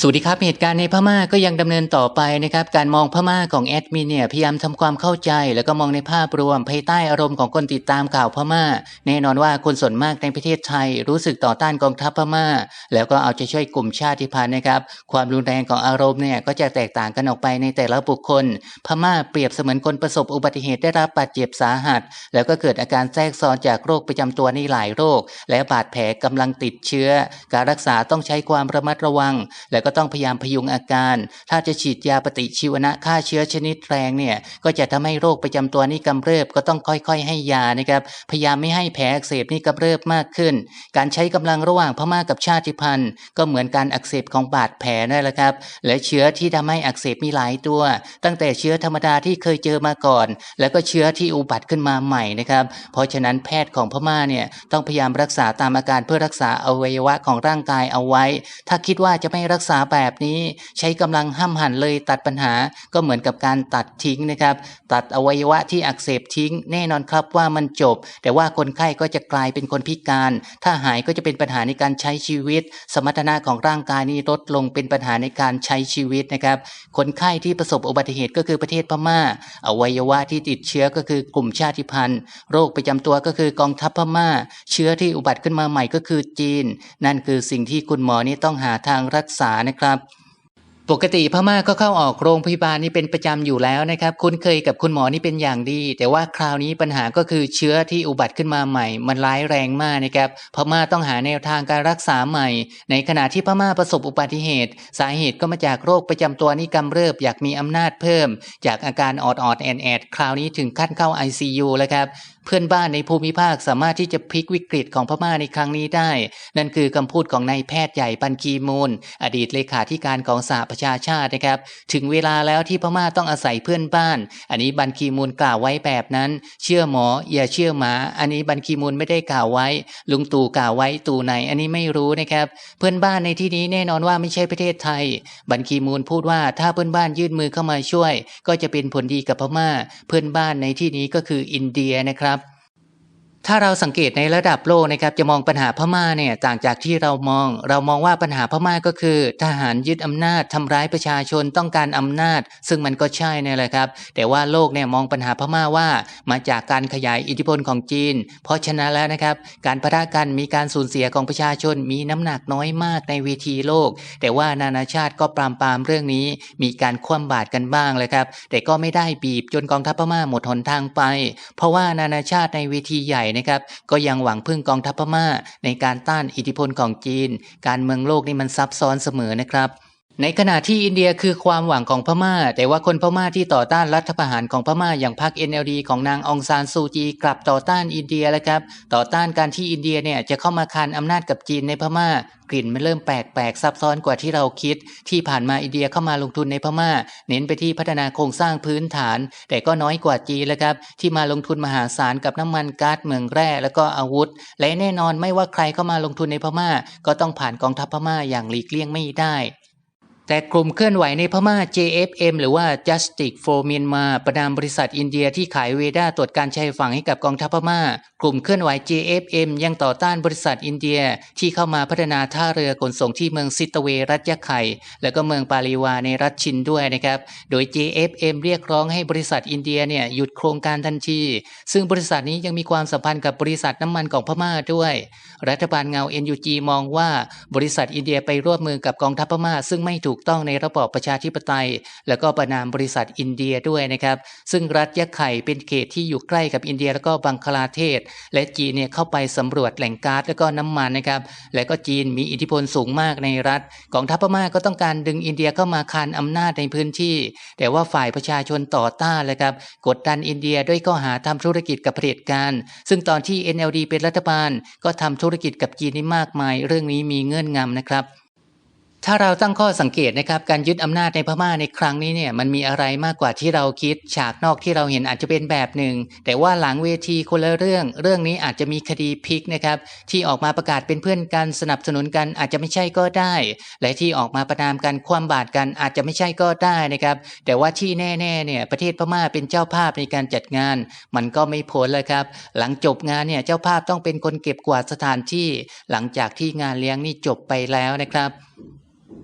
สวัสดีครับเหตุการณ์ในพม่าก็ยังดำเนินต่อไปนะครับ การมองพม่าของแอดมินเนี่ยพยายามทำความเข้าใจ แล้วก็มองในภาพรวมภายใต้อารมณ์ของคนติดตามข่าวพม่า แน่นอนว่าคนส่วนมากในประเทศไทย รู้สึกต่อต้านกองทัพพม่า แล้วก็เอาใจช่วยกลุ่มชาติพันธุ์นะครับ ความรุนแรงของอารมณ์เนี่ยก็จะแตกต่างกันออกไปในแต่ละบุคคล พม่าเปรียบเสมือนคนประสบอุบัติเหตุได้รับบาดเจ็บสาหัส แล้วก็เกิดอาการแทรกซ้อนจากโรคประจำตัวในหลายโรค และบาดแผลกำลังติดเชื้อ การรักษาต้องใช้ความระมัดระวัง แล้วก็ต้องพยายามพยุงอาการ ถ้าจะฉีดยาปฏิชีวนะฆ่าเชื้อชนิดแรงเนี่ยก็จะทำให้โรคประจำตัวนี้กำเริบก็ต้องค่อยๆ ให้ยานะครับพยายามไม่ให้แผลอักเสบนี่กำเริบมากขึ้น การใช้กำลังระหว่างพม่ากับชาติพันธุ์ ก็เหมือนการอักเสบของบาดแผลนั่นแหละครับ และเชื้อที่ทำให้อักเสบมีหลายตัว ตั้งแต่เชื้อธรรมดาที่เคยเจอมาก่อน แล้วก็เชื้อที่อุบัติขึ้นมาใหม่นะครับ เพราะฉะนั้นแพทย์ของพม่าเนี่ยต้องพยายามรักษาตามอาการเพื่อรักษาอวัยวะของร่างกายเอาไว้ ถ้าคิดว่าจะไม่รักษาแบบนี้ใช้กำลังห้ามหันเลยตัดปัญหาก็เหมือนกับการตัดทิ้งนะครับ ตัดอวัยวะที่อักเสบทิ้ง แน่นอนครับว่ามันจบ แต่ว่าคนไข้ก็จะกลายเป็นคนพิการ ถ้าหายก็จะเป็นปัญหาในการใช้ชีวิต สมรรถนะของร่างกายนี่ลดลงเป็นปัญหาในการใช้ชีวิตนะครับ คนไข้ที่ประสบอุบัติเหตุก็คือประเทศพม่า อวัยวะที่ติดเชื้อก็คือกลุ่มชาติพันธุ์ โรคประจำตัวก็คือกองทัพพม่า เชื้อที่อุบัติขึ้นมาใหม่ก็คือจีน นั่นคือสิ่งที่คุณหมอนี่ต้องหาทางรักษานะครับ ปกติพม่าก็เข้าออกโรงพยาบาลนี่เป็นประจำอยู่แล้วนะครับ คุ้นเคยกับคุณหมอนี่เป็นอย่างดี แต่ว่าคราวนี้ปัญหาก็คือเชื้อที่อุบัติขึ้นมาใหม่ มันร้ายแรงมากนะครับพม่าต้องหาแนวทางการรักษาใหม่ ในขณะที่พม่าประสบอุบัติเหตุ สาเหตุก็มาจากโรคประจำตัวนี่กำเริบอยากมีอำนาจเพิ่ม จากอาการออดออดแอนแอดคราวนี้ถึงขั้นเข้า ICU แล้วครับ เพื่อนบ้านในภูมิภาคสามารถที่จะพลิกวิกฤตของพม่าในครั้งนี้ได้ นั่นคือคำพูดของนายแพทย์ใหญ่ปันกีมูล อดีตเลขาธิการของสหประชาชาตินะครับ ถึงเวลาแล้วที่พม่าต้องอาศัยเพื่อนบ้าน อันนี้บันกีมูลกล่าวไว้แบบนั้น เชื่อหมอ อย่าเชื่อหมา อันนี้บันกีมูลไม่ได้กล่าวไว้ ลุงตู่กล่าวไว้ตู่ไหน อันนี้ไม่รู้นะครับ เพื่อนบ้านในที่นี้แน่นอนว่าไม่ใช่ประเทศไทย บันกีมูลพูดว่าถ้าเพื่อนบ้านยื่นมือเข้ามาช่วย ก็จะเป็นผลดีกับพม่า เพื่อนบ้านในที่นี้ก็คืออินเดียนะครับ ถ้าเราสังเกตในระดับโลกนะครับจะมองปัญหาพม่าเนี่ยต่างจากที่เรามอง เรามองว่าปัญหาพม่าก็คือ ทหารยึดอำนาจทำร้ายประชาชนต้องการอำนาจ ซึ่งมันก็ใช่นี่แหละครับ แต่ว่าโลกเนี่ยมองปัญหาพม่าว่ามาจากการขยายอิทธิพลของจีน เพราะฉะนั้นแล้วนะครับ การประทะกันมีการสูญเสียของประชาชนมีน้ำหนักน้อยมากในเวทีโลก แต่ว่านานาชาติก็ปรามปรามเรื่องนี้ มีการคว่ำบาตรกันบ้างเลยครับแต่ก็ไม่ได้บีบจนกองทัพพม่าหมดหนทางไป เพราะว่านานาชาติในเวทีใหญ่นะครับ ก็ยังหวังพึ่งกองทัพพม่า ในการต้านอิทธิพลของจีน การเมืองโลกนี่มันซับซ้อนเสมอนะครับ ในขณะที่อินเดียคือความหวังของพม่า แต่ว่าคนพม่าที่ต่อต้านรัฐประหารของพม่าอย่างพรรค NLD ของนางองซานซูจีกลับต่อต้านอินเดียแล้วครับ ต่อต้านการที่อินเดียเนี่ยจะเข้ามาคานอำนาจกับจีนในพม่า กลิ่นมันเริ่มแปลกๆซับซ้อนกว่าที่เราคิด ที่ผ่านมาอินเดียเข้ามาลงทุนในพม่า เน้นไปที่พัฒนาโครงสร้างพื้นฐาน แต่ก็น้อยกว่าจีนแล้วครับที่มาลงทุนมหาศาลกับน้ำมันก๊าซเมืองแร่แล้วก็อาวุธ และแน่นอนไม่ว่าใครเข้ามาลงทุนในพม่า ก็ต้องผ่านกองทัพพม่าอย่างหลีกเลี่ยงไม่ได้ แต่กลุ่มเคลื่อนไหวในพม่า JFM หรือว่า Justice for Myanmar ประนามบริษัทอินเดียที่ขายเวด้าตรวจการชายฝั่งให้กับกองทัพพม่า กลุ่มเคลื่อนไหว JFM ยังต่อต้านบริษัทอินเดียที่เข้ามาพัฒนาท่าเรือขนส่งที่เมืองซิตเวรัฐยะไข่ แล้วก็เมืองปาลีวาในรัฐชินด้วยนะครับ โดย JFM เรียกร้องให้บริษัทอินเดียเนี่ยหยุดโครงการทันที ซึ่งบริษัทนี้ยังมีความสัมพันธ์กับบริษัทน้ำมันของพม่าด้วย รัฐบาลเงา NUG มองว่าบริษัทอินเดียไปร่วมมือกับกองทัพพม่า ซึ่งไม่ถูกต้องในระบอบประชาธิปไตย แล้วก็ประนามบริษัทอินเดียด้วยนะครับ ซึ่งรัฐยะไข่เป็นเขตที่อยู่ใกล้กับอินเดียแล้วก็บังคลาเทศ และจีนเนี่ยเข้าไปสำรวจแหล่งก๊าซแล้วก็น้ำมันนะครับ และก็จีนมีอิทธิพลสูงมากในรัฐกองทัพพม่าก็ต้องการดึงอินเดียเข้ามาคานอำนาจในพื้นที่ แต่ว่าฝ่ายประชาชนต่อต้านเลยครับกดดันอินเดียด้วยข้อหาทำธุรกิจกับเผด็จการ ซึ่งตอนที่ NLD เป็นรัฐบาล ก็ทำธุรกิจกับจีนนี่มากมาย เรื่องนี้มีเงื่อนงำนะครับ ถ้าเราตั้งข้อสังเกตนะครับการยึดอำนาจในพม่าในครั้งนี้เนี่ยมันมีอะไรมากกว่าที่เราคิด ฉากนอกที่เราเห็นอาจจะเป็นแบบหนึ่ง แต่ว่าหลังเวทีคนละเรื่อง เรื่องนี้อาจจะมีคดีพลิกนะครับที่ออกมาประกาศเป็นเพื่อนกันสนับสนุนกันอาจจะไม่ใช่ก็ได้ และที่ออกมาประนามกันความบาดกันอาจจะไม่ใช่ก็ได้นะครับ แต่ว่าที่แน่ๆเนี่ยประเทศพม่าเป็นเจ้าภาพในการจัดงาน มันก็ไม่พ้นเลยครับ หลังจบงานเนี่ยเจ้าภาพต้องเป็นคนเก็บกวาดสถานที่ หลังจากที่งานเลี้ยงนี่จบไปแล้วนะครับ